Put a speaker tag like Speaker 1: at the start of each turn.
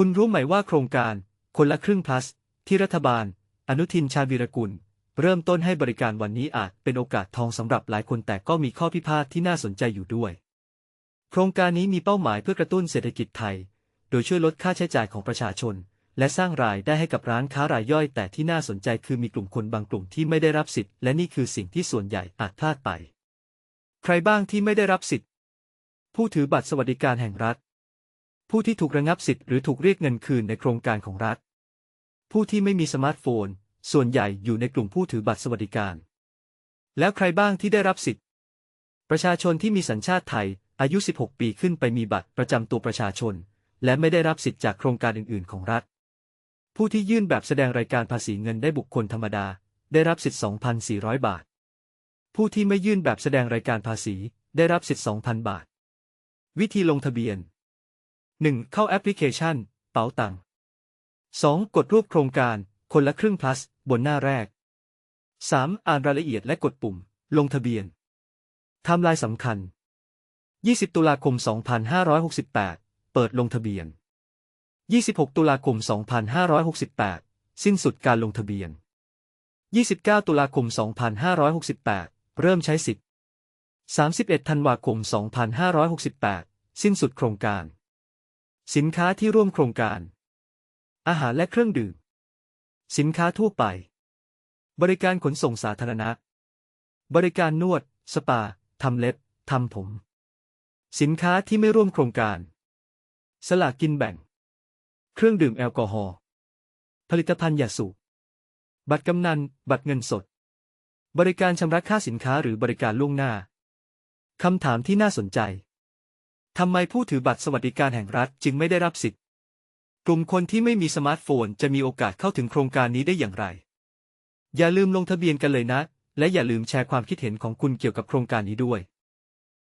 Speaker 1: คุณรู้ไหมว่าโครงการ คนละครึ่ง plus ที่รัฐบาล อนุทินชาญวีรกุล เริ่มต้นให้บริการวันนี้อาจเป็นโอกาสทองสำหรับหลายคนแต่ก็มีข้อพิพาทที่น่าสนใจอยู่ด้วย โครงการนี้มีเป้าหมายเพื่อกระตุ้นเศรษฐกิจไทย โดยช่วยลดค่าใช้จ่ายของประชาชน และสร้างรายได้ให้กับร้านค้ารายย่อย แต่ที่น่าสนใจคือมีกลุ่มคนบางกลุ่มที่ไม่ได้รับสิทธิ์และนี่คือสิ่งที่ส่วนใหญ่อาจพลาดไป ใครบ้างที่ไม่ได้รับสิทธิ์ ผู้ถือบัตรสวัสดิการแห่งรัฐ ผู้ที่ถูกระงับสิทธิ์หรือถูกเรียกเงินคืนในโครงการของรัฐ ผู้ที่ไม่มีสมาร์ทโฟน ส่วนใหญ่อยู่ในกลุ่มผู้ถือบัตรสวัสดิการ แล้วใครบ้างที่ได้รับสิทธิ์ ประชาชนที่มีสัญชาติไทย อายุ 16 ปีขึ้นไปมีบัตรประจำตัวประชาชน และไม่ได้รับสิทธิ์จากโครงการอื่น ๆ ของรัฐ ผู้ที่ยื่นแบบแสดงรายการภาษีเงินได้บุคคลธรรมดา ได้รับสิทธิ์ 2,400 บาท ผู้ที่ไม่ยื่นแบบแสดงรายการภาษี ได้รับสิทธิ์ 2,000 บาท วิธีลงทะเบียน 1. เข้าแอปพลิเคชัน เป๋าตัง 2. กดรูปโครงการ คนละครึ่ง plus บนหน้าแรก 3. อ่านรายละเอียดและกดปุ่ม ลงทะเบียนไทม์ไลน์สำคัญ 20 ตุลาคม 2568 เปิดลงทะเบียน 26 ตุลาคม 2568 สิ้นสุดการลงทะเบียน 29 ตุลาคม 2568 เริ่มใช้สิทธิ์ 31 ธันวาคม 2568 สิ้นสุดโครงการ สินค้าที่ร่วมโครงการ อาหารและเครื่องดื่ม สินค้าทั่วไป บริการขนส่งสาธารณะ บริการนวด สปา ทำเล็บ ทำผม สินค้าที่ไม่ร่วมโครงการ สลากกินแบ่ง เครื่องดื่มแอลกอฮอล์ ผลิตภัณฑ์ยาสูบ บัตรกำนัน บัตรเงินสด บริการชำระค่าสินค้าหรือบริการล่วงหน้า คำถามที่น่าสนใจ ทำไมผู้ถือบัตรสวัสดิการแห่งรัฐจึงไม่ได้รับสิทธิ์ กลุ่มคนที่ไม่มีสมาร์ทโฟนจะมีโอกาสเข้าถึงโครงการนี้ได้อย่างไร อย่าลืมลงทะเบียนกันเลยนะ และอย่าลืมแชร์ความคิดเห็นของคุณเกี่ยวกับโครงการนี้ด้วย